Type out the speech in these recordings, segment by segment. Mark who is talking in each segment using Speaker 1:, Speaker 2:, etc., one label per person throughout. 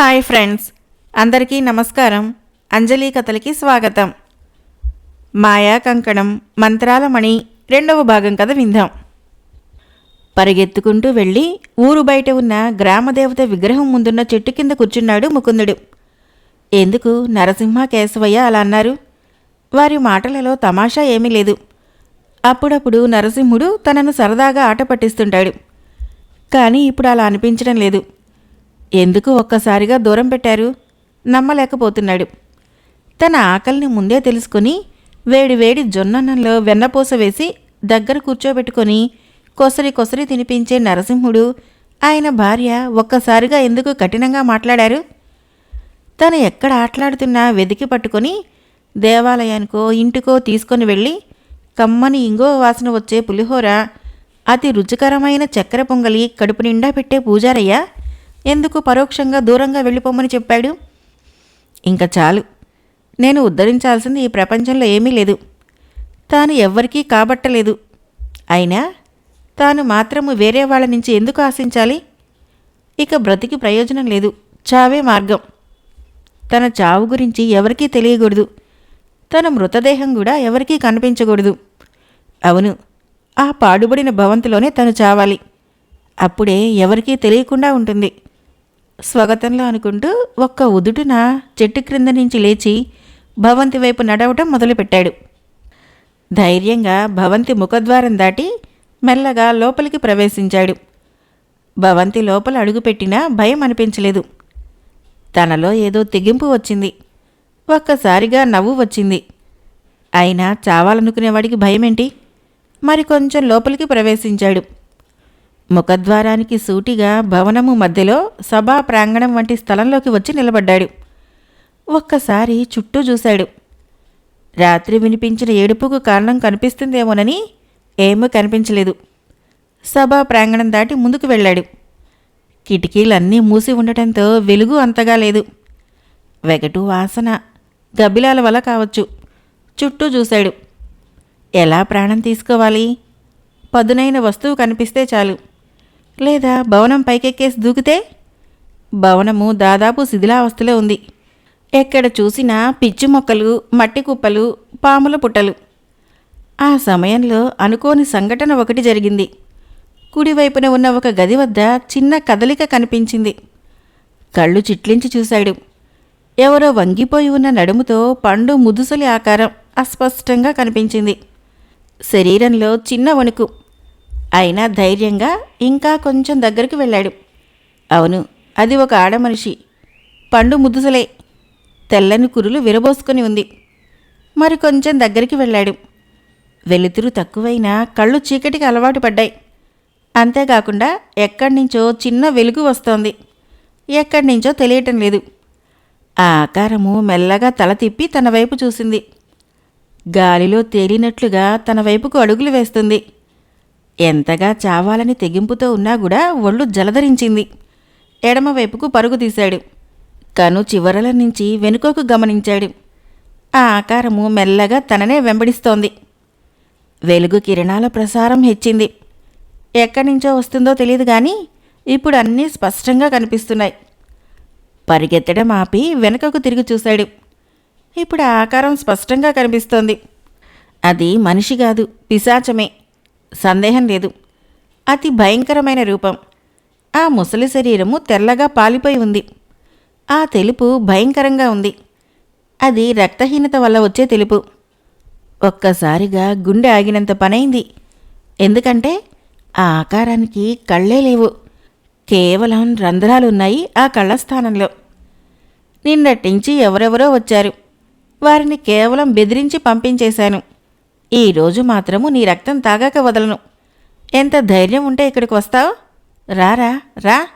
Speaker 1: Hi friends అందరికీ నమస్కారం. అంజలి కథలకి స్వాగతం. మాయా కంకణం మంత్రాల మణి రెండవ భాగం కథ విందాం. పరిగెత్తుకుంటూ వెళ్ళి ఊరు బయట ఉన్న గ్రామదేవత విగ్రహం ముందున్న చెట్టు కింద కూర్చున్నాడు ముకుందుడు. ఎందుకు నరసింహ కేశవయ్య అలా అన్నారు? వారి మాటలలో తమాషా ఏమీ లేదు. అప్పుడప్పుడు నరసింహుడు తనను సరదాగా ఆట పట్టిస్తుంటాడు. కానీ ఇప్పుడు అలా అనిపించడం లేదు. ఎందుకు ఒక్కసారిగా దూరం పెట్టారు? నమ్మలేకపోతున్నాడు. తన ఆకలిని ముందే తెలుసుకుని వేడి వేడి జొన్నన్నంలో వెన్నపూస వేసి దగ్గర కూర్చోబెట్టుకొని కొసరి కొసరి తినిపించే నరసింహుడు ఆయన భార్య ఒక్కసారిగా ఎందుకు కఠినంగా మాట్లాడారు? తను ఎక్కడ ఆటలాడుతున్నా వెతికి పట్టుకొని దేవాలయానికో ఇంటికో తీసుకొని వెళ్ళి కమ్మని ఇంగో వాసన వచ్చే పులిహోర అతి రుచికరమైన చక్కెర పొంగలి కడుపు నిండా పెట్టే పూజారయ్య? ఎందుకు పరోక్షంగా దూరంగా వెళ్ళిపోమని చెప్పాడు? ఇంకా చాలు. నేను ఉద్ధరించాల్సింది ఈ ప్రపంచంలో ఏమీ లేదు. తాను ఎవ్వరికీ కాబట్టలేదు. అయినా తాను మాత్రము వేరే వాళ్ళ నుంచి ఎందుకు ఆశించాలి? ఇక బ్రతికి ప్రయోజనం లేదు. చావే మార్గం. తన చావు గురించి ఎవరికీ తెలియకూడదు. తన మృతదేహం కూడా ఎవరికీ కనిపించకూడదు. అవును ఆ పాడుబడిన భవంతిలోనే తను చావాలి. అప్పుడే ఎవరికీ తెలియకుండా ఉంటుంది. స్వాగతంలో అనుకుంటూ ఒక్క ఉదుటున చెట్టు క్రింద నుంచి లేచి భవంతి వైపు నడవటం మొదలుపెట్టాడు. ధైర్యంగా భవంతి ముఖద్వారం దాటి మెల్లగా లోపలికి ప్రవేశించాడు. భవంతి లోపల అడుగుపెట్టినా భయం అనిపించలేదు. తనలో ఏదో తెగింపు వచ్చింది. ఒక్కసారిగా నవ్వు వచ్చింది. అయినా చావాలనుకునేవాడికి భయమేంటి? మరి కొంచెం లోపలికి ప్రవేశించాడు. ముఖద్వారానికి సూటిగా భవనము మధ్యలో సభా ప్రాంగణం వంటి స్థలంలోకి వచ్చి నిలబడ్డాడు. ఒక్కసారి చుట్టూ చూశాడు. రాత్రి వినిపించిన ఏడుపుకు కారణం కనిపిస్తుందేమోనని ఏమీ కనిపించలేదు. సభా ప్రాంగణం దాటి ముందుకు వెళ్ళాడు. కిటికీలన్నీ మూసి ఉండటంతో వెలుగు అంతగా లేదు. వెగటు వాసన గబ్బిలాల వల్ల కావచ్చు. చుట్టూ చూశాడు. ఎలా ప్రాణం తీసుకోవాలి? పదునైన వస్తువు కనిపిస్తే చాలు. లేదా భవనం పైకెక్కేసి దూకితే? భవనము దాదాపు శిథిలావస్థలో ఉంది. ఎక్కడ చూసినా పిచ్చి మొక్కలు మట్టి కుప్పలు పాముల పుట్టలు. ఆ సమయంలో అనుకోని సంఘటన ఒకటి జరిగింది. కుడివైపున ఉన్న ఒక గది వద్ద చిన్న కదలిక కనిపించింది. కళ్ళు చిట్లించి చూశాడు. ఎవరో వంగిపోయి ఉన్న నడుముతో పండు ముదుసలి ఆకారం అస్పష్టంగా కనిపించింది. శరీరంలో చిన్న వణుకు. అయినా ధైర్యంగా ఇంకా కొంచెం దగ్గరికి వెళ్ళాడు. అవును అది ఒక ఆడమనిషి. పండు ముదుసలే. తెల్లని కురులు విరబోసుకొని ఉంది. మరి కొంచెం దగ్గరికి వెళ్ళాడు. వెలుతురు తక్కువైనా కళ్ళు చీకటికి అలవాటు పడ్డాయి. అంతేకాకుండా ఎక్కడి నుంచో చిన్న వెలుగు వస్తోంది. ఎక్కడి నుంచో తెలియటం లేదు. ఆ ఆకారము మెల్లగా తల తిప్పి తన వైపు చూసింది. గాలిలో తేలినట్లుగా తన వైపుకు అడుగులు వేస్తుంది. ఎంతగా చావాలని తెగింపుతో ఉన్నా కూడా ఒళ్ళు జలధరించింది. ఎడమవైపుకు పరుగు తీశాడు. కను చివరల నుంచి వెనుకకు గమనించాడు. ఆ ఆకారము మెల్లగా తననే వెంబడిస్తోంది. వెలుగు కిరణాల ప్రసారం హెచ్చింది. ఎక్కడి నుంచో వస్తుందో తెలియదు కానీ ఇప్పుడు అన్నీ స్పష్టంగా కనిపిస్తున్నాయి. పరిగెత్తడం ఆపి వెనుకకు తిరిగి చూశాడు. ఇప్పుడు ఆ ఆకారం స్పష్టంగా కనిపిస్తోంది. అది మనిషి కాదు పిశాచమే. సందేహం లేదు. అతి భయంకరమైన రూపం. ఆ ముసలి శరీరము తెల్లగా పాలిపోయి ఉంది. ఆ తెలుపు భయంకరంగా ఉంది. అది రక్తహీనత వల్ల వచ్చే తెలుపు. ఒక్కసారిగా గుండె ఆగినంత పనైంది. ఎందుకంటే ఆ ఆకారానికి కళ్ళే లేవు. కేవలం రంధ్రాలున్నాయి ఆ కళ్ళ స్థానంలో నిన్నటించి ఎవరెవరో వచ్చారు. వారిని కేవలం బెదిరించి పంపించేశాను. ఈరోజు మాత్రము నీ రక్తం తాగాక వదలను. ఎంత ధైర్యం ఉంటే ఇక్కడికి వస్తావు? రారా రా.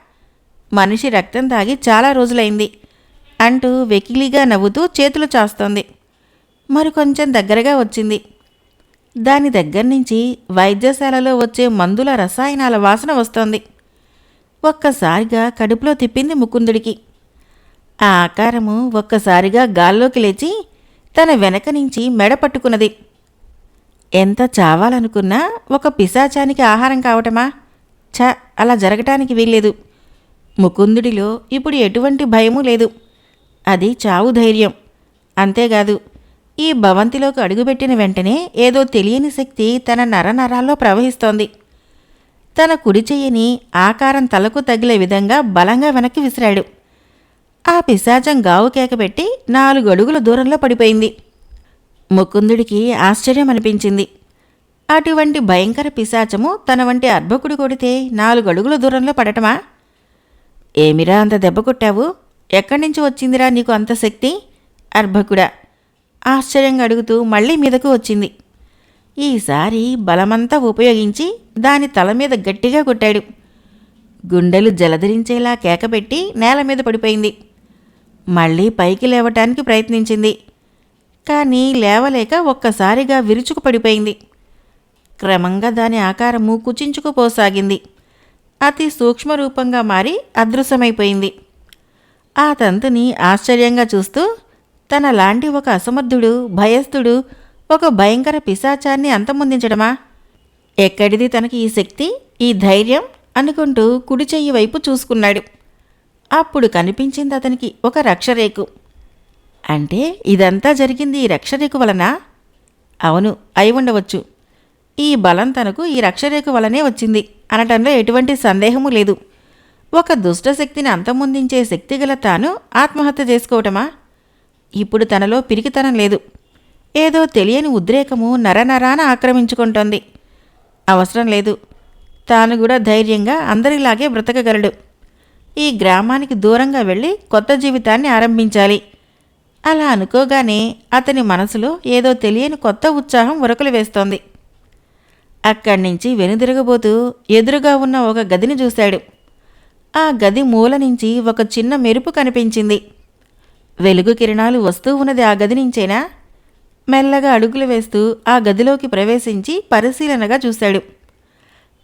Speaker 1: మనిషి రక్తం తాగి చాలా రోజులైంది. అంటూ వెకిలిగా నవ్వుతూ చేతులు చాస్తోంది. మరి కొంచెం దగ్గరగా వచ్చింది. దాని దగ్గర నుంచి వైద్యశాలలో వచ్చే మందుల రసాయనాల వాసన వస్తోంది. ఒక్కసారిగా కడుపులో తిప్పింది ముకుందుడికి. ఆ ఆకారము ఒక్కసారిగా గాల్లోకి లేచి తన వెనక నుంచి మెడ పట్టుకున్నది. ఎంత చావాలనుకున్నా ఒక పిశాచానికి ఆహారం కావటమా? ఛ అలా జరగటానికి వీల్లేదు. ముకుందుడిలో ఇప్పుడు ఎటువంటి భయము లేదు. అది చావు ధైర్యం. అంతేకాదు ఈ భవంతిలోకి అడుగుపెట్టిన వెంటనే ఏదో తెలియని శక్తి తన నరనరాల్లో ప్రవహిస్తోంది. తన కుడి చెయ్యని ఆకారం తలకు తగిలే విధంగా బలంగా వెనక్కి విసిరాడు. ఆ పిశాచం గావు కేక పెట్టి నాలుగు అడుగుల దూరంలో పడిపోయింది. ముకుందుడికి ఆశ్చర్యం అనిపించింది. అటువంటి భయంకర పిశాచము తన వంటి అర్భకుడు కొడితే నాలుగు అడుగుల దూరంలో పడటమా? ఏమిరా అంత దెబ్బ కొట్టావు? ఎక్కడి నుంచి వచ్చిందిరా నీకు అంత శక్తి? అర్భకుడా ఆశ్చర్యంగా అడుగుతూ మళ్ళీ మీదకు వచ్చింది. ఈసారి బలమంతా ఉపయోగించి దాని తల మీద గట్టిగా కొట్టాడు. గుండెలు జలధరించేలా కేకపెట్టి నేల మీద పడిపోయింది. మళ్ళీ పైకి లేవటానికి ప్రయత్నించింది. కానీ లేవలేక ఒక్కసారిగా విరుచుకు పడిపోయింది క్రమంగా దాని ఆకారము కుచించుకుపోసాగింది. అతి సూక్ష్మరూపంగా మారి అదృశ్యమైపోయింది. ఆ తంతుని ఆశ్చర్యంగా చూస్తూ తన లాంటి ఒక అసమర్థుడు భయస్థుడు ఒక భయంకర పిశాచాన్ని అంతమొందించడమా? ఎక్కడిది తనకి ఈ శక్తి ఈ ధైర్యం అనుకుంటూ కుడి చెయ్యి వైపు చూసుకున్నాడు. అప్పుడు కనిపించింది అతనికి ఒక రక్షరేకు. అంటే ఇదంతా జరిగింది ఈ రక్షరేఖ వలన? అవును అయి ఉండవచ్చు. ఈ బలం తనకు ఈ రక్షరేఖ వలనే వచ్చింది అనటంలో ఎటువంటి సందేహము లేదు. ఒక దుష్టశక్తిని అంతమొందించే శక్తి గల తాను ఆత్మహత్య చేసుకోవటమా? ఇప్పుడు తనలో పిరికితనం లేదు. ఏదో తెలియని ఉద్రేకము నరనరాన ఆక్రమించుకుంటోంది. అవసరం లేదు. తాను కూడా ధైర్యంగా అందరిలాగే బ్రతకగలడు. ఈ గ్రామానికి దూరంగా వెళ్ళి కొత్త జీవితాన్ని ఆరంభించాలి. అలా అనుకోగానే అతని మనసులో ఏదో తెలియని కొత్త ఉత్సాహం ఉరకలు వేస్తోంది. అక్కడి నుంచి వెనుదిరగబోతూ ఎదురుగా ఉన్న ఒక గదిని చూశాడు. ఆ గది మూల నుంచి ఒక చిన్న మెరుపు కనిపించింది. వెలుగు కిరణాలు వస్తూ ఉన్నది ఆ గది నుంచేనా? మెల్లగా అడుగులు వేస్తూ ఆ గదిలోకి ప్రవేశించి పరిశీలనగా చూశాడు.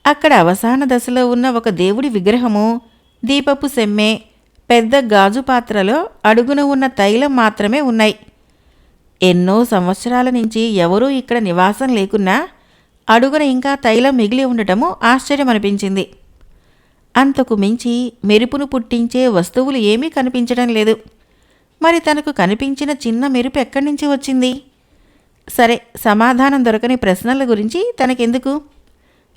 Speaker 1: అక్కడ అవసాన దశలో ఉన్న ఒక దేవుడి విగ్రహము దీపపు సెమ్మె పెద్ద గాజు పాత్రలో అడుగున ఉన్న తైలం మాత్రమే ఉన్నాయి. ఎన్నో సంవత్సరాల నుంచి ఎవరూ ఇక్కడ నివాసం లేకున్నా అడుగున ఇంకా తైలం మిగిలి ఉండటము ఆశ్చర్యమనిపించింది. అంతకు మించి మెరుపును పుట్టించే వస్తువులు ఏమీ కనిపించడం లేదు. మరి తనకు కనిపించిన చిన్న మెరుపు ఎక్కడి నుంచి వచ్చింది? సరే సమాధానం దొరకని ప్రశ్నల గురించి తనకెందుకు?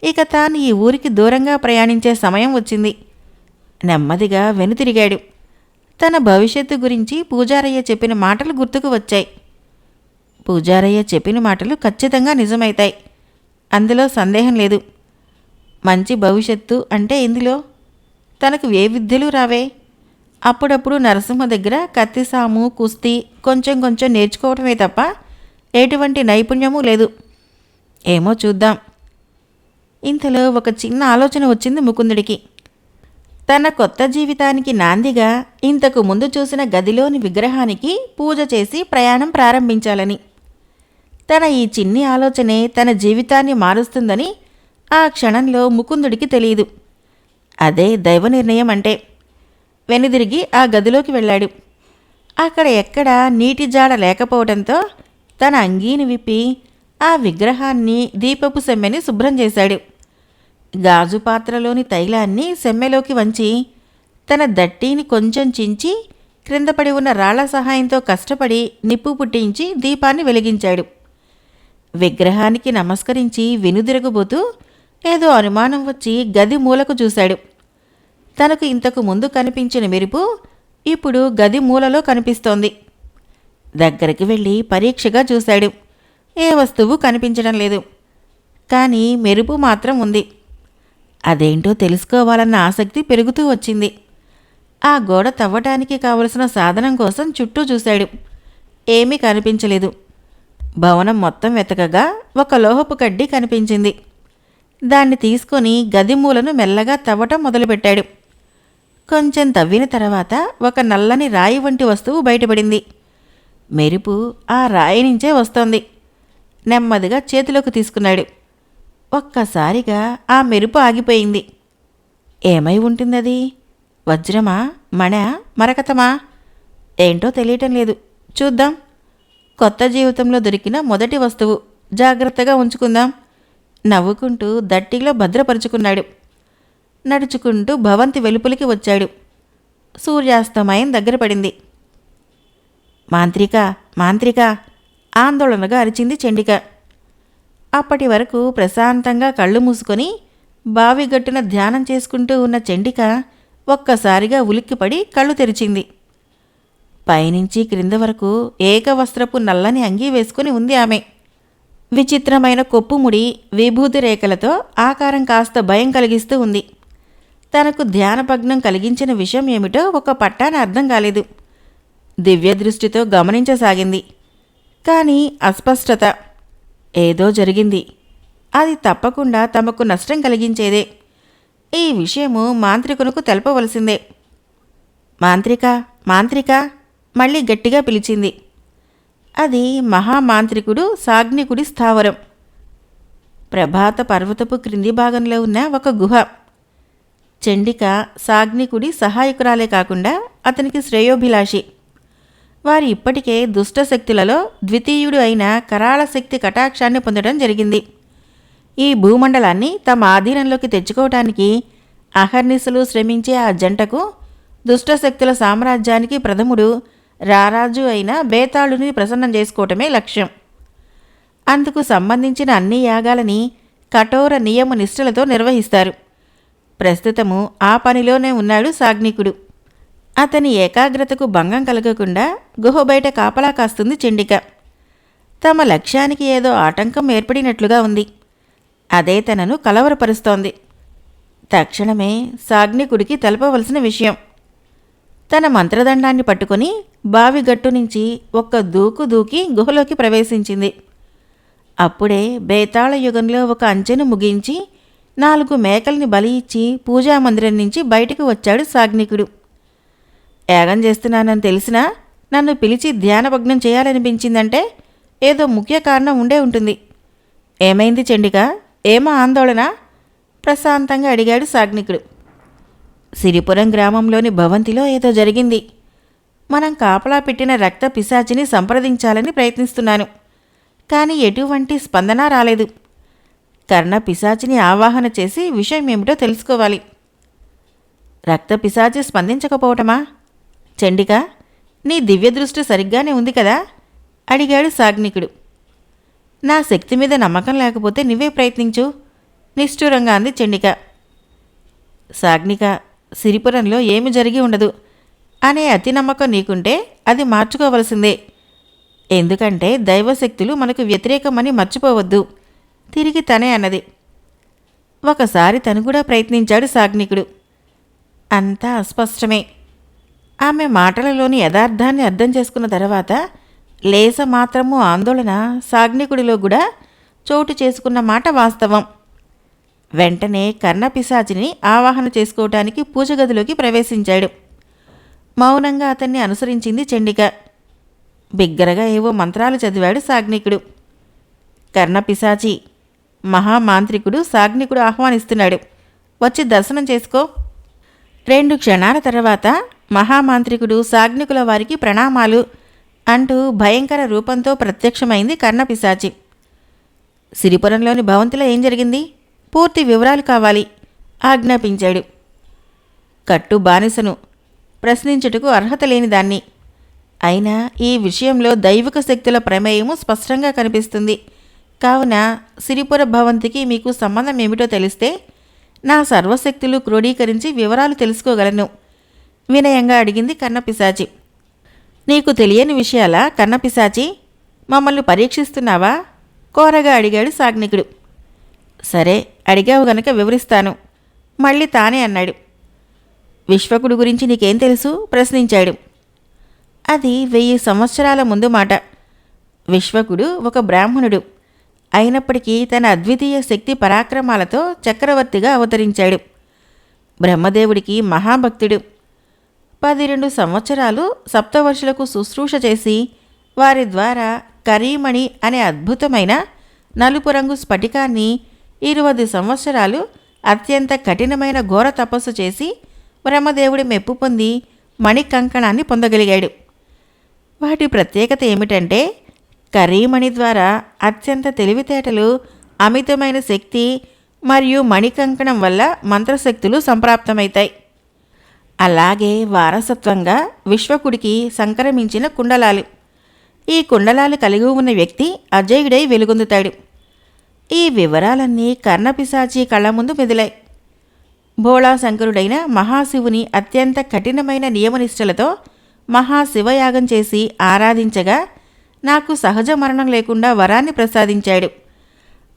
Speaker 1: ఇక తాను ఈ ఊరికి దూరంగా ప్రయాణించే సమయం వచ్చింది. నెమ్మదిగా వెనుతిరిగాడు. తన భవిష్యత్తు గురించి పూజారయ్య చెప్పిన మాటలు గుర్తుకు వచ్చాయి. పూజారయ్య చెప్పిన మాటలు ఖచ్చితంగా నిజమవుతాయి అందులో సందేహం లేదు. మంచి భవిష్యత్తు అంటే ఇందులో తనకు ఏ విద్యలు రావే? అప్పుడప్పుడు నరసింహ దగ్గర కత్తిసాము కుస్తీ కొంచెం కొంచెం నేర్చుకోవటమే తప్ప ఎటువంటి నైపుణ్యము లేదు. ఏమో చూద్దాం. ఇంతలో ఒక చిన్న ఆలోచన వచ్చింది ముకుందుడికి. తన కొత్త జీవితానికి నాందిగా ఇంతకు ముందు చూసిన గదిలోని విగ్రహానికి పూజ చేసి ప్రయాణం ప్రారంభించాలని. తన ఈ చిన్ని ఆలోచనే తన జీవితాన్ని మారుస్తుందని ఆ క్షణంలో ముకుందుడికి తెలియదు అదే దైవ నిర్ణయం అంటే. వెనుదిరిగి ఆ గదిలోకి వెళ్ళాడు. అక్కడ ఎక్కడా నీటి జాడ లేకపోవడంతో తన అంగీని విప్పి ఆ విగ్రహాన్ని దీపపు సెమ్మెని శుభ్రం చేశాడు. గాజు పాత్రలోని తైలాన్ని సెమ్మెలోకి వంచి తన దట్టీని కొంచెం చించి క్రింద పడి ఉన్న రాళ్ళ సహాయంతో కష్టపడి నిప్పు పుట్టించి దీపాన్ని వెలిగించాడు. విగ్రహానికి నమస్కరించి వెనుదిరగబోతూ ఏదో అనుమానం వచ్చి గది మూలకు చూశాడు. తనకు ఇంతకు ముందు కనిపించిన మెరుపు ఇప్పుడు గది మూలలో కనిపిస్తోంది. దగ్గరికి వెళ్ళి పరీక్షగా చూశాడు. ఏ వస్తువు కనిపించడం లేదు. కానీ మెరుపు మాత్రం ఉంది. అదేంటో తెలుసుకోవాలన్న ఆసక్తి పెరుగుతూ వచ్చింది. ఆ గోడ తవ్వటానికి కావలసిన సాధనం కోసం చుట్టూ చూశాడు. ఏమీ కనిపించలేదు. భవనం మొత్తం వెతకగా ఒక లోహపు కడ్డీ కనిపించింది. దాన్ని తీసుకొని గది మూలను మెల్లగా తవ్వటం మొదలుపెట్టాడు. కొంచెం తవ్విన తర్వాత ఒక నల్లని రాయి వంటి వస్తువు బయటపడింది. మెరుపు ఆ రాయి నుంచే వస్తోంది. నెమ్మదిగా చేతిలోకి తీసుకున్నాడు. ఒక్కసారిగా ఆ మెరుపు ఆగిపోయింది. ఏమై ఉంటుందది? వజ్రమా? మణ? మరకతమా? ఏంటో తెలియటం లేదు. చూద్దాం. కొత్త జీవితంలో దొరికిన మొదటి వస్తువు. జాగ్రత్తగా ఉంచుకుందాం. నవ్వుకుంటూ దట్టిలో భద్రపరుచుకున్నాడు. నడుచుకుంటూ భవంతి వెలుపలికి వచ్చాడు. సూర్యాస్తమయం దగ్గర పడింది. మాంత్రిక మాంత్రిక! ఆందోళనగా అరిచింది చండిక. అప్పటి వరకు ప్రశాంతంగా కళ్ళు మూసుకొని బావిగట్టున ధ్యానం చేసుకుంటూ ఉన్న చండిక ఒక్కసారిగా ఉలిక్కిపడి కళ్ళు తెరిచింది. పైనుంచి క్రింద వరకు ఏకవస్త్రపు నల్లని అంగీ వేసుకుని ఉంది ఆమె. విచిత్రమైన కొప్పుముడి విభూతి రేఖలతో ఆకారం కాస్త భయం కలిగిస్తూ ఉంది. తనకు ధ్యానభగ్నం కలిగించిన విషయం ఏమిటో ఒక పట్టాన అర్థం కాలేదు. దివ్య దృష్టితో గమనించసాగింది. కానీ అస్పష్టత ఏదో జరిగింది. అది తప్పకుండా తమకు నష్టం కలిగించేదే. ఈ విషయము మాంత్రికునకు తెలపవలసిందే. మాంత్రిక మాంత్రిక మళ్ళీ గట్టిగా పిలిచింది. అది మహామాంత్రికుడు సాగ్నికుడి స్థావరం. ప్రభాత పర్వతపు క్రింది భాగంలో ఉన్న ఒక గుహ. చండిక సాగ్నికుడి సహాయకురాలే కాకుండా అతనికి శ్రేయోభిలాషి. వారు ఇప్పటికే దుష్టశక్తులలో ద్వితీయుడు అయిన కరాళ శక్తి కటాక్షాన్ని పొందడం జరిగింది. ఈ భూమండలాన్ని తమ ఆధీనంలోకి తెచ్చుకోవటానికి అహర్నిశలు శ్రమించే ఆ జంటకు దుష్టశక్తుల సామ్రాజ్యానికి ప్రథముడు రారాజు అయిన బేతాళుని ప్రసన్నం చేసుకోవటమే లక్ష్యం. అందుకు సంబంధించిన అన్ని యాగాలని కఠోర నియమ నిష్ఠలతో నిర్వహిస్తారు. ప్రస్తుతము ఆ పనిలోనే ఉన్నాడు సాగ్నికుడు. అతని ఏకాగ్రతకు భంగం కలగకుండా గుహ బయట కాపలా కాస్తుంది చెండిక. తమ లక్ష్యానికి ఏదో ఆటంకం ఏర్పడినట్లుగా ఉంది. అదే తనను కలవరపరుస్తోంది. తక్షణమే సాగ్నికుడికి తెలపవలసిన విషయం. తన మంత్రదండాన్ని పట్టుకుని బావి గట్టు నుంచి ఒక్క దూకు దూకి గుహలోకి ప్రవేశించింది. అప్పుడే బేతాళ యుగంలో ఒక అంచెను ముగించి నాలుగు మేకల్ని బలి ఇచ్చి పూజామందిరం నుంచి బయటకు వచ్చాడు సాగ్నికుడు. యాగం చేస్తున్నానని తెలిసినా నన్ను పిలిచి ధ్యానభగ్నం చేయాలనిపించిందంటే ఏదో ముఖ్య కారణం ఉండే ఉంటుంది. ఏమైంది చండిక? ఏమా ఆందోళన? ప్రశాంతంగా అడిగాడు సాగ్నికుడు. సిరిపురం గ్రామంలోని భవంతిలో ఏదో జరిగింది. మనం కాపలా పెట్టిన రక్త పిశాచిని సంప్రదించాలని ప్రయత్నిస్తున్నాను. కానీ ఎటువంటి స్పందన రాలేదు. కర్ణ పిశాచిని ఆవాహన చేసి విషయం ఏమిటో తెలుసుకోవాలి. రక్త పిశాచి స్పందించకపోవటమా? చండిక నీ దివ్య దృష్టి సరిగ్గానే ఉంది కదా? అడిగాడు సాగ్నికుడు. నా శక్తి మీద నమ్మకం లేకపోతే నువ్వే ప్రయత్నించు నిష్ఠూరంగా అంది చండిక. సాగ్నిక సిరిపురంలో ఏమి జరిగి ఉండదు. అనే అతి నమ్మకం నీకుంటే అది మార్చుకోవలసిందే. ఎందుకంటే దైవశక్తులు మనకు వ్యతిరేకమని మర్చిపోవద్దు తిరిగి తనే అన్నది. ఒకసారి తను కూడా ప్రయత్నించాడు సాగ్నికుడు. అంతా అస్పష్టమే. ఆమె మాటలలోని యథార్థాన్ని అర్థం చేసుకున్న తర్వాత లేస మాత్రము ఆందోళన సాగ్నికుడిలో కూడా చోటు చేసుకున్న మాట వాస్తవం. వెంటనే కర్ణపిశాచిని ఆవాహన చేసుకోవటానికి పూజగదిలోకి ప్రవేశించాడు. మౌనంగా అతన్ని అనుసరించింది చండిక. బిగ్గరగా ఏవో మంత్రాలు చదివాడు సాగ్నికుడు. కర్ణపిశాచి మహామాంత్రికుడు సాగ్నికుడు ఆహ్వానిస్తున్నాడు. వచ్చి దర్శనం చేసుకో. రెండు క్షణాల తర్వాత మహామాంత్రికుడు సాగ్నికుల వారికి ప్రణామాలు అంటూ భయంకర రూపంతో ప్రత్యక్షమైంది కర్ణపిశాచి. సిరిపురంలోని భవంతిలో ఏం జరిగింది? పూర్తి వివరాలు కావాలి ఆజ్ఞాపించాడు. కట్టు బానిసను ప్రశ్నించుటకు అర్హత లేని దాన్ని. అయినా ఈ విషయంలో దైవిక శక్తుల ప్రమేయము స్పష్టంగా కనిపిస్తుంది. కావున సిరిపుర భవంతికి మీకు సంబంధం ఏమిటో తెలిస్తే నా సర్వశక్తులు క్రోడీకరించి వివరాలు తెలుసుకోగలను. వినయంగా అడిగింది కన్నపిశాచి. నీకు తెలియని విషయాలా కన్నపిశాచి? మమ్మల్ని పరీక్షిస్తున్నావా? కోరగా అడిగాడు సాగ్నికుడు. సరే అడిగావు గనక వివరిస్తాను. మళ్ళీ తానే అన్నాడు. విశ్వకుడు గురించి నీకేం తెలుసు? ప్రశ్నించాడు. అది వెయ్యి సంవత్సరాల ముందు మాట. విశ్వకుడు ఒక బ్రాహ్మణుడు. అయినప్పటికీ తన అద్వితీయ శక్తి పరాక్రమాలతో చక్రవర్తిగా అవతరించాడు. బ్రహ్మదేవుడికి మహాభక్తుడు. పది రెండు సంవత్సరాలు సప్తవర్షులకు శుశ్రూష చేసి వారి ద్వారా కరీమణి అనే అద్భుతమైన నలుపు రంగు స్ఫటికాన్ని ఇరవై సంవత్సరాలు అత్యంత కఠినమైన ఘోర తపస్సు చేసి బ్రహ్మదేవుడి మెప్పు పొంది మణికంకణాన్ని పొందగలిగాడు. వాటి ప్రత్యేకత ఏమిటంటే కరీమణి ద్వారా అత్యంత తెలివితేటలు అమితమైన శక్తి మరియు మణికంకణం వల్ల మంత్రశక్తులు సంప్రాప్తమవుతాయి. అలాగే వారసత్వంగా విశ్వకుడికి సంక్రమించిన కుండలాలు. ఈ కుండలాలు కలిగి ఉన్న వ్యక్తి అజయుడై వెలుగొందుతాడు. ఈ వివరాలన్నీ కర్ణపిశాచి కళ్ళ ముందు మెదిలాయి. భోళాశంకరుడైన మహాశివుని అత్యంత కఠినమైన నియమనిష్టలతో మహాశివయాగం చేసి ఆరాధించగా నాకు సహజ మరణం లేకుండా వరాన్ని ప్రసాదించాడు.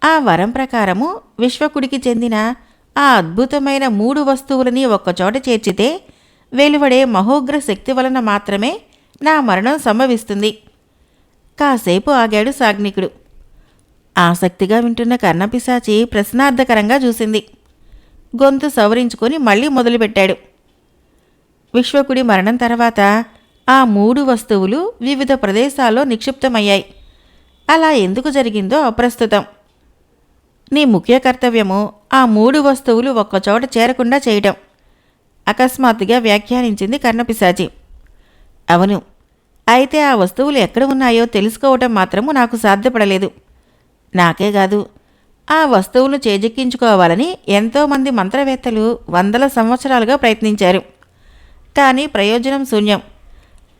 Speaker 1: ఆ వరం ప్రకారము విశ్వకుడికి చెందిన ఆ అద్భుతమైన మూడు వస్తువులని ఒక్కచోట చేర్చితే వెలువడే మహోగ్ర శక్తి వలన మాత్రమే నా మరణం సంభవిస్తుంది. కాసేపు ఆగాడు సాగ్నికుడు. ఆసక్తిగా వింటున్న కర్ణపిశాచి ప్రశ్నార్థకరంగా చూసింది. గొంతు సవరించుకొని మళ్ళీ మొదలుపెట్టాడు. విశ్వకుడి మరణం తర్వాత ఆ మూడు వస్తువులు వివిధ ప్రదేశాల్లో నిక్షిప్తమయ్యాయి. అలా ఎందుకు జరిగిందో అప్రస్తుతం. నీ ముఖ్య కర్తవ్యము ఆ మూడు వస్తువులు ఒక్కచోట చేరకుండా చేయటం. అకస్మాత్తుగా వ్యాఖ్యానించింది కర్ణపిశాచి. అవును అయితే ఆ వస్తువులు ఎక్కడ ఉన్నాయో తెలుసుకోవటం మాత్రము నాకు సాధ్యపడలేదు. నాకే కాదు ఆ వస్తువులు చేజిక్కించుకోవాలని ఎంతోమంది మంత్రవేత్తలు వందల సంవత్సరాలుగా ప్రయత్నించారు. కానీ ప్రయోజనం శూన్యం.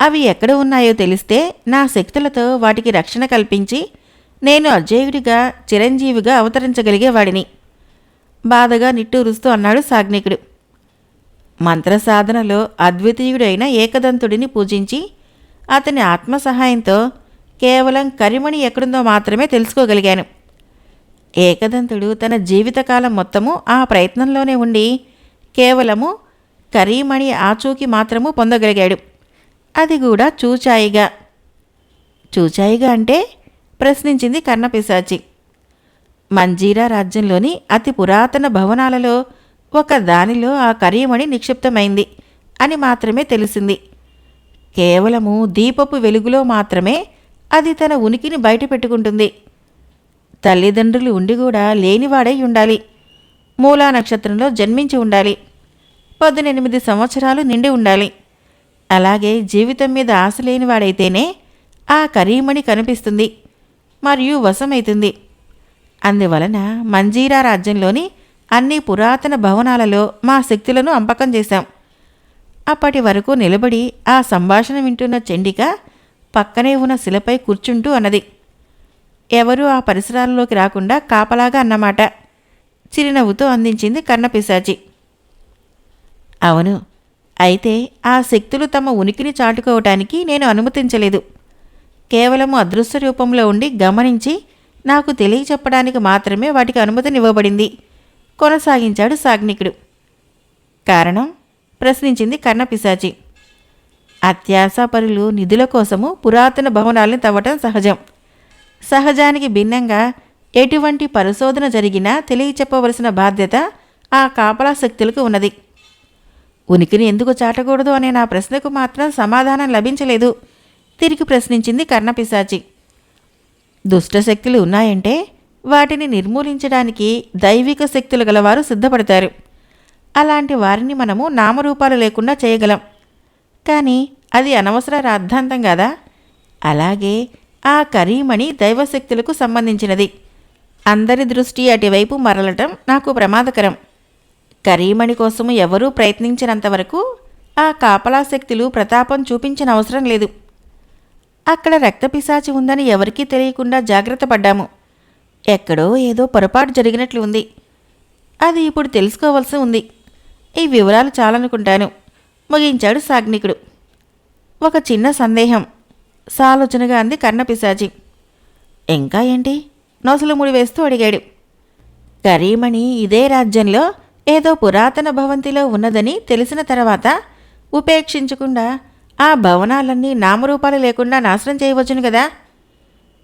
Speaker 1: అవి ఎక్కడ ఉన్నాయో తెలిస్తే నా శక్తులతో వాటికి రక్షణ కల్పించి నేను అజేయుడిగా చిరంజీవిగా అవతరించగలిగేవాడిని బాధగా నిట్టూరుస్తూ అన్నాడు సాగ్నికుడు. మంత్రసాధనలో అద్వితీయుడైన ఏకదంతుడిని పూజించి అతని ఆత్మ సహాయంతో కేవలం కరిమణి ఎక్కడుందో మాత్రమే తెలుసుకోగలిగాను. ఏకదంతుడు తన జీవితకాలం మొత్తము ఆ ప్రయత్నంలోనే ఉండి కేవలము కరీమణి ఆచూకి మాత్రము పొందగలిగాడు. అది కూడా చూచాయిగా. చూచాయిగా అంటే ప్రశ్నించింది కర్ణపిశాచి మంజీరా రాజ్యంలోని అతి పురాతన భవనాలలో ఒక దానిలో ఆ కరీమణి నిక్షిప్తమైంది అని మాత్రమే తెలిసింది. కేవలము దీపపు వెలుగులో మాత్రమే అది తన ఉనికిని బయట పెట్టుకుంటుంది తల్లిదండ్రులు ఉండి కూడా లేనివాడై ఉండాలి. మూలా నక్షత్రంలో జన్మించి ఉండాలి. పద్దెనిమిది సంవత్సరాలు నిండి ఉండాలి. అలాగే జీవితం మీద ఆశ లేనివాడైతేనే ఆ కరీమణి కనిపిస్తుంది. మరియు వశమైతుంది. అందువలన మంజీరా రాజ్యంలోని అన్ని పురాతన భవనాలలో మా శక్తులను అంపకం చేశాం. అప్పటి వరకు నిలబడి ఆ సంభాషణ వింటున్న చండిక పక్కనే ఉన్న శిలపై కూర్చుంటూ అన్నది. ఎవరూ ఆ పరిసరాల్లోకి రాకుండా కాపలాగా అన్నమాట. చిరునవ్వుతో అందించింది కర్ణపిశాచి. అవును అయితే ఆ శక్తులు తమ ఉనికిని చాటుకోవటానికి నేను అనుమతించలేదు. కేవలం అదృశ్య రూపంలో ఉండి గమనించి నాకు తెలియచెప్పడానికి మాత్రమే వాటికి అనుమతినివ్వబడింది. కొనసాగించాడు సాగ్నికుడు. కారణం? ప్రశ్నించింది కర్ణపిశాచి అత్యాశాపరులు నిధుల కోసము పురాతన భవనాలను తవ్వటం సహజం. సహజానికి భిన్నంగా ఎటువంటి పరిశోధన జరిగినా తెలియచెప్పవలసిన బాధ్యత ఆ కాపలా శక్తులకు ఉన్నది. ఉనికిని ఎందుకు చాటకూడదు అనే నా ప్రశ్నకు మాత్రం సమాధానం లభించలేదు. తిరిగి ప్రశ్నించింది కర్ణపిశాచి దుష్టశక్తులు ఉన్నాయంటే వాటిని నిర్మూలించడానికి దైవిక శక్తులు గలవారు సిద్ధపడతారు. అలాంటి వారిని మనము నామరూపాలు లేకుండా చేయగలం. కానీ అది అనవసర రాద్ధాంతం కదా? అలాగే ఆ కరీమణి దైవశక్తులకు సంబంధించినది. అందరి దృష్టి అటువైపు మరలటం నాకు ప్రమాదకరం. కరీమణి కోసము ఎవరూ ప్రయత్నించినంతవరకు ఆ కాపలా శక్తులు ప్రతాపం చూపించిన అవసరం లేదు. అక్కడ రక్తపిశాచి ఉందని ఎవరికీ తెలియకుండా జాగ్రత్త పడ్డాము. ఎక్కడో ఏదో పొరపాటు జరిగినట్లు ఉంది. అది ఇప్పుడు తెలుసుకోవాల్సి ఉంది. ఈ వివరాలు చాలనుకుంటాను. ముగించాడు సాగ్నికుడు. ఒక చిన్న సందేహం. సాలోచనగా అంది కర్ణపిశాచి. ఇంకా ఏంటి? నొసలు ముడి వేస్తూ అడిగాడు. కరీమణి ఇదే రాజ్యంలో ఏదో పురాతన భవంతిలో ఉన్నదని తెలిసిన తర్వాత ఉపేక్షించకుండా ఆ భవనాలన్నీ నామరూపాలు లేకుండా నాశనం చేయవచ్చును కదా?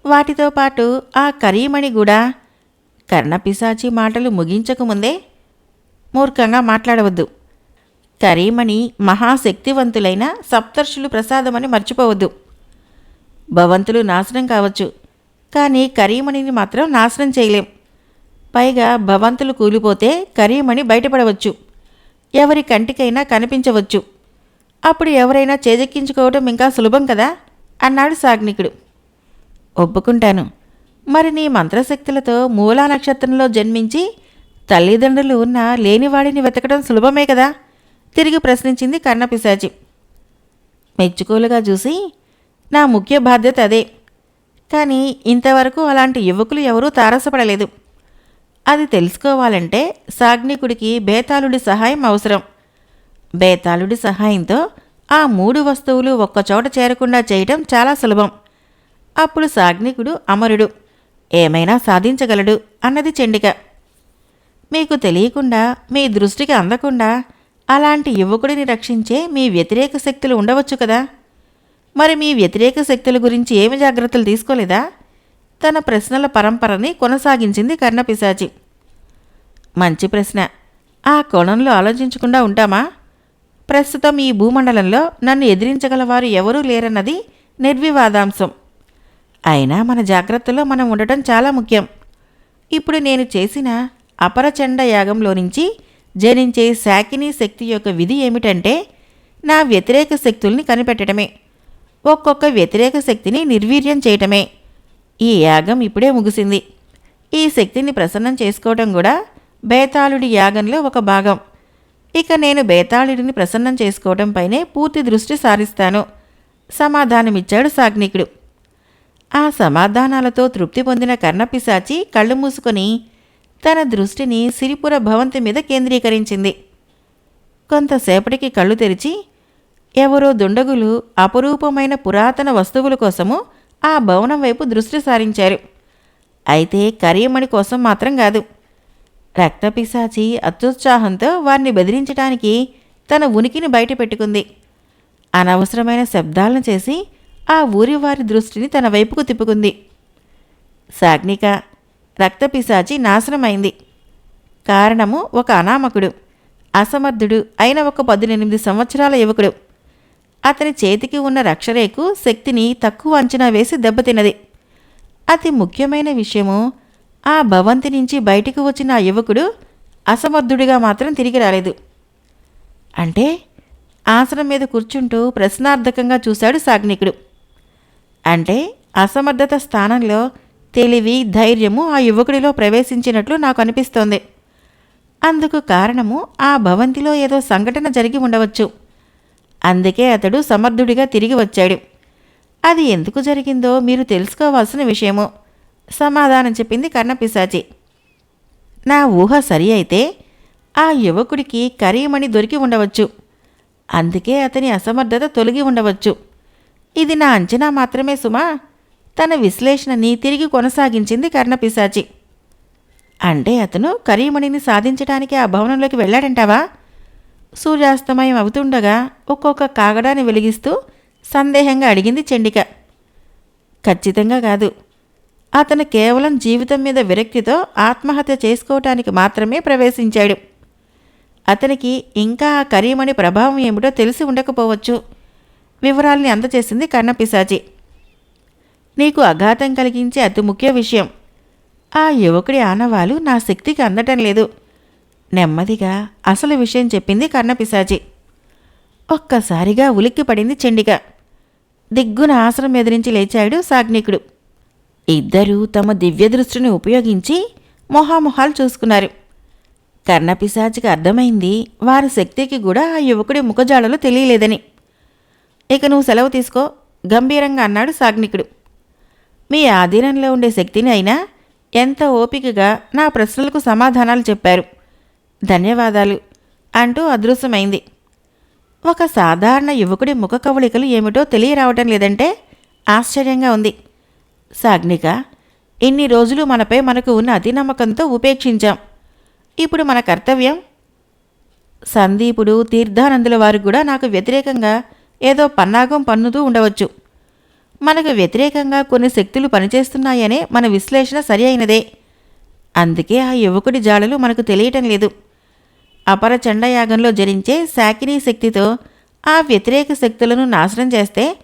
Speaker 1: వాటితో పాటు ఆ కరీమణి కూడా. కర్ణపిశాచి మాటలు ముగించకముందే మూర్ఖంగా మాట్లాడవద్దు. కరీమణి మహాశక్తివంతులైన సప్తర్షులు ప్రసాదమని మర్చిపోవద్దు. భవంతులు నాశనం కావచ్చు కానీ కరీమణిని మాత్రం నాశనం చేయలేం. పైగా భవంతులు కూలిపోతే కరీమణి బయటపడవచ్చు. ఎవరి కంటికైనా కనిపించవచ్చు. అప్పుడు ఎవరైనా చేజెక్కించుకోవడం ఇంకా సులభం కదా? అన్నాడు సాగ్నికుడు. ఒప్పుకుంటాను. మరి నీ మంత్రశక్తులతో మూలా నక్షత్రంలో జన్మించి తల్లిదండ్రులు ఉన్న లేనివాడిని వెతకడం సులభమే కదా? తిరిగి ప్రశ్నించింది కర్ణపిశాచి మెచ్చుకోలుగా చూసి నా ముఖ్య బాధ్యత అదే. కానీ ఇంతవరకు అలాంటి యువకులు ఎవరూ తారసపడలేదు. అది తెలుసుకోవాలంటే సాగ్నికుడికి బేతాళుడి సహాయం అవసరం. బేతాళుడి సహాయంతో ఆ మూడు వస్తువులు ఒక్కచోట చేరకుండా చేయటం చాలా సులభం. అప్పుడు సాగ్నికుడు అమరుడు ఏమైనా సాధించగలడు అన్నది చెండిక. మీకు తెలియకుండా మీ దృష్టికి అందకుండా అలాంటి యువకుడిని రక్షించే మీ వ్యతిరేక శక్తులు ఉండవచ్చు కదా? మరి మీ వ్యతిరేక శక్తుల గురించి ఏమి జాగ్రత్తలు తీసుకోలేదా? తన ప్రశ్నల పరంపరని కొనసాగించింది కర్ణపిశాచి. మంచి ప్రశ్న. ఆ కోణంలో ఆలోచించకుండా ఉంటామా? ప్రస్తుతం ఈ భూమండలంలో నన్ను ఎదిరించగలవారు ఎవరూ లేరన్నది నిర్వివాదాంశం. అయినా మన జాగ్రత్తలో మనం ఉండటం చాలా ముఖ్యం. ఇప్పుడు నేను చేసిన అపరచండ యాగంలో నుంచి జనించే శాకిని శక్తి యొక్క విధి ఏమిటంటే నా వ్యతిరేక శక్తుల్ని కనిపెట్టడమే ఒక్కొక్క వ్యతిరేక శక్తిని నిర్వీర్యం చేయటమే. ఈ యాగం ఇప్పుడే ముగిసింది. ఈ శక్తిని ప్రసన్నం చేసుకోవడం కూడా బేతాళుడి యాగంలో ఒక భాగం. ఇక నేను బేతాళుడిని ప్రసన్నం చేసుకోవడంపైనే పూర్తి దృష్టి సారిస్తాను. సమాధానమిచ్చాడు సాగ్నికుడు. ఆ సమాధానాలతో తృప్తి పొందిన కర్ణపిశాచి కళ్ళు మూసుకొని తన దృష్టిని సిరిపుర భవంతి మీద కేంద్రీకరించింది. కొంతసేపటికి కళ్ళు తెరిచి ఎవరో దుండగులు అపురూపమైన పురాతన వస్తువుల కోసము ఆ భవనం వైపు దృష్టి సారించారు. అయితే కరియమణి కోసం మాత్రం కాదు. రక్తపిశాచి అత్యుత్సాహంతో వారిని బెదిరించడానికి తన ఉనికిని బయటపెట్టుకుంది అనవసరమైన శబ్దాలను చేసి ఆ ఊరి వారి దృష్టిని తన వైపుకు తిప్పుకుంది. సాగ్నిక రక్తపిశాచి నాశనమైంది. కారణము ఒక అనామకుడు అసమర్థుడు అయిన ఒక పద్దెనిమిది సంవత్సరాల యువకుడు. అతని చేతికి ఉన్న రక్షరేకు శక్తిని తక్కువ అంచనా వేసి దెబ్బతిన్నది. అతి ముఖ్యమైన విషయము ఆ భవంతి నుంచి బయటికి వచ్చిన ఆ యువకుడు అసమర్థుడిగా మాత్రం తిరిగి రాలేదు. అంటే ఆసనం మీద కూర్చుంటూ ప్రశ్నార్థకంగా చూశాడు సాగ్నికుడు. అంటే అసమర్థత స్థానంలో తెలివి ధైర్యము ఆ యువకుడిలో ప్రవేశించినట్లు నాకు అనిపిస్తోంది. అందుకు కారణము ఆ భవంతిలో ఏదో సంఘటన జరిగి ఉండవచ్చు. అందుకే అతడు సమర్థుడిగా తిరిగి వచ్చాడు. అది ఎందుకు జరిగిందో మీరు తెలుసుకోవాల్సిన విషయము. సమాధానం చెప్పింది కర్ణపిశాచి. నా ఊహ సరి అయితే ఆ యువకుడికి కరీమణి దొరికి ఉండవచ్చు. అందుకే అతని అసమర్థత తొలగి ఉండవచ్చు. ఇది నా అంచనా మాత్రమే సుమా. తన విశ్లేషణని తిరిగి కొనసాగించింది కర్ణపిశాచి. అంటే అతను కరీమణిని సాధించడానికి ఆ భవనంలోకి వెళ్ళాడంటావా? సూర్యాస్తమయం అవుతుండగా ఒక్కొక్క కాగడాన్ని వెలిగిస్తూ సందేహంగా అడిగింది చండిక. ఖచ్చితంగా కాదు. అతను కేవలం జీవితం మీద విరక్తితో ఆత్మహత్య చేసుకోవటానికి మాత్రమే ప్రవేశించాడు. అతనికి ఇంకా ఆ కరీమణి ప్రభావం ఏమిటో తెలిసి ఉండకపోవచ్చు. వివరాల్ని అందచేసింది కన్నపిశాచి. నీకు అఘాతం కలిగించే అతి ముఖ్య విషయం. ఆ యువకుడి ఆనవాలు నా శక్తికి అందటం లేదు. నెమ్మదిగా అసలు విషయం చెప్పింది కర్ణపిశాచి ఒక్కసారిగా ఉలిక్కిపడింది చెండిగా దిగ్గున ఆసనం ఎదిరించి లేచాడు సాగ్నికుడు. ఇద్దరూ తమ దివ్య దృష్టిని ఉపయోగించి మొహామొహాలు చూసుకున్నారు. కర్ణపిశాచికి అర్థమైంది వారి శక్తికి కూడా ఆ యువకుడి ముఖజాడలు తెలియలేదని. ఇక నువ్వు సెలవు తీసుకో గంభీరంగా అన్నాడు సాగ్నికుడు. మీ ఆధీనంలో ఉండే శక్తిని అయినా ఎంత ఓపికగా నా ప్రశ్నలకు సమాధానాలు చెప్పారు. ధన్యవాదాలు అంటూ అదృశ్యమైంది. ఒక సాధారణ యువకుడి ముఖ కవళికలు ఏమిటో తెలియరావటం లేదంటే ఆశ్చర్యంగా ఉంది. సాగ్నిక ఇన్ని రోజులు మనపై మనకు ఉన్న అతి నమ్మకంతో ఉపేక్షించాం. ఇప్పుడు మన కర్తవ్యం? సందీపుడు తీర్థానందుల వారు కూడా నాకు వ్యతిరేకంగా ఏదో పన్నాగం పన్నుతూ ఉండవచ్చు. మనకు వ్యతిరేకంగా కొన్ని శక్తులు పనిచేస్తున్నాయనే మన విశ్లేషణ సరి అయినదే. అందుకే ఆ యువకుడి జాడలు మనకు తెలియటం లేదు. అపర చండయాగంలో జరించే శాకినీ శక్తితో ఆ వ్యతిరేక శక్తులను నాశనం చేస్తే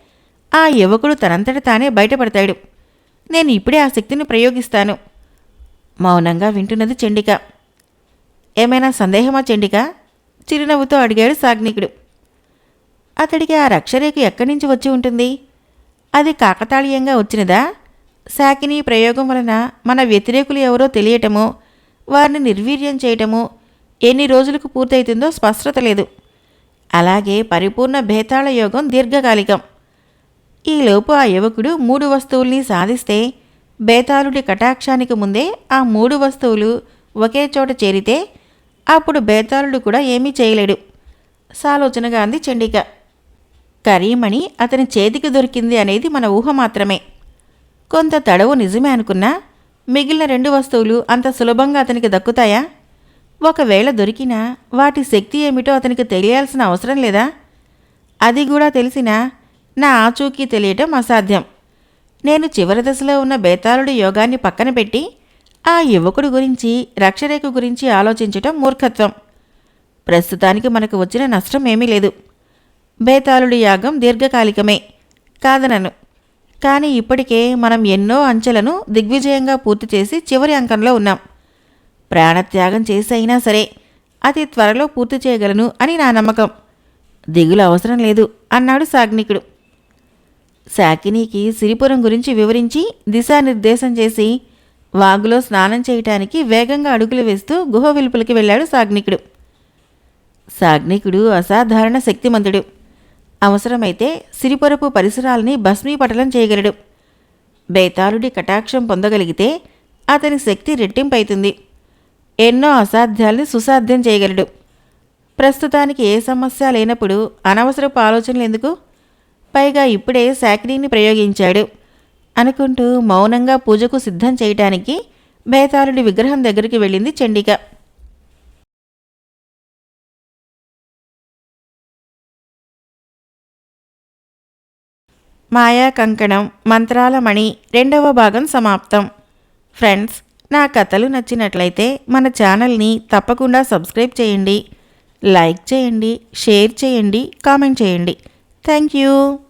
Speaker 1: ఆ యువకుడు తనంతట తానే బయటపడతాడు. నేను ఇప్పుడే ఆ శక్తిని ప్రయోగిస్తాను. మౌనంగా వింటున్నది చెండిక. ఏమైనా సందేహమా చెండిక? చిరునవ్వుతో అడిగాడు సాగ్నికుడు. అతడికి ఆ రక్షరేఖ ఎక్కడి నుంచి వచ్చి ఉంటుంది? అది కాకతాళీయంగా వచ్చినదా? శాకిని ప్రయోగం వలన మన వ్యతిరేకులు ఎవరో తెలియటమో వారిని నిర్వీర్యం చేయటమో ఎన్ని రోజులకు పూర్తయితుందో స్పష్టత లేదు. అలాగే పరిపూర్ణ భేతాళ యోగం దీర్ఘకాలికం. ఈలోపు ఆ యువకుడు మూడు వస్తువుల్ని సాధిస్తే బేతాళుడి కటాక్షానికి ముందే ఆ మూడు వస్తువులు ఒకే చోట చేరితే అప్పుడు బేతాళుడు కూడా ఏమీ చేయలేడు. సాలోచనగా అంది చండిక. కరీమణి అతని చేతికి దొరికింది అనేది మన ఊహ మాత్రమే. కొంత తడవు నిజమే అనుకున్నా మిగిలిన రెండు వస్తువులు అంత సులభంగా అతనికి దక్కుతాయా? ఒకవేళ దొరికినా వాటి శక్తి ఏమిటో అతనికి తెలియాల్సిన అవసరం లేదా? అది కూడా తెలిసినా నా ఆచూకీ తెలియటం అసాధ్యం. నేను చివరి దశలో ఉన్న బేతాళుడి యోగాన్ని పక్కన పెట్టి ఆ యువకుడి గురించి రక్షరేఖ గురించి ఆలోచించటం మూర్ఖత్వం. ప్రస్తుతానికి మనకు వచ్చిన నష్టం ఏమీ లేదు. బేతాళుడి యాగం దీర్ఘకాలికమే కాదనను. కానీ ఇప్పటికే మనం ఎన్నో అంచెలను దిగ్విజయంగా పూర్తి చేసి చివరి అంకంలో ఉన్నాం. ప్రాణత్యాగం చేసి అయినా సరే అతి త్వరలో పూర్తి చేయగలను అని నా నమ్మకం. దిగులు అవసరం లేదు అన్నాడు సాగ్నికుడు. శాకినీకి సిరిపురం గురించి వివరించి దిశానిర్దేశం చేసి వాగులో స్నానం చేయటానికి వేగంగా అడుగులు వేస్తూ గుహ వెలుపలికి వెళ్ళాడు సాగ్నికుడు. సాగ్నికుడు అసాధారణ శక్తిమంతుడు. అవసరమైతే సిరిపురపు పరిసరాల్ని భస్మీపటలం చేయగలడు. బేతాళుడి కటాక్షం పొందగలిగితే అతని శక్తి రెట్టింపైతుంది. ఎన్నో అసాధ్యాల్ని సుసాధ్యం చేయగలడు. ప్రస్తుతానికి ఏ సమస్య లేనప్పుడు అనవసరపు ఆలోచనలు ఎందుకు? పైగా ఇప్పుడే శాకినీని ప్రయోగించాడు. అనుకుంటూ మౌనంగా పూజకు సిద్ధం చేయటానికి బేతాళుడి విగ్రహం దగ్గరికి వెళ్ళింది చండిక. మాయా కంకణం మంత్రాల మణి రెండవ భాగం సమాప్తం. ఫ్రెండ్స్ నా కథలు నచ్చినట్లయితే మన ఛానల్ని తప్పకుండా సబ్స్క్రైబ్ చేయండి. లైక్ చేయండి షేర్ చేయండి కామెంట్ చేయండి. Thank you.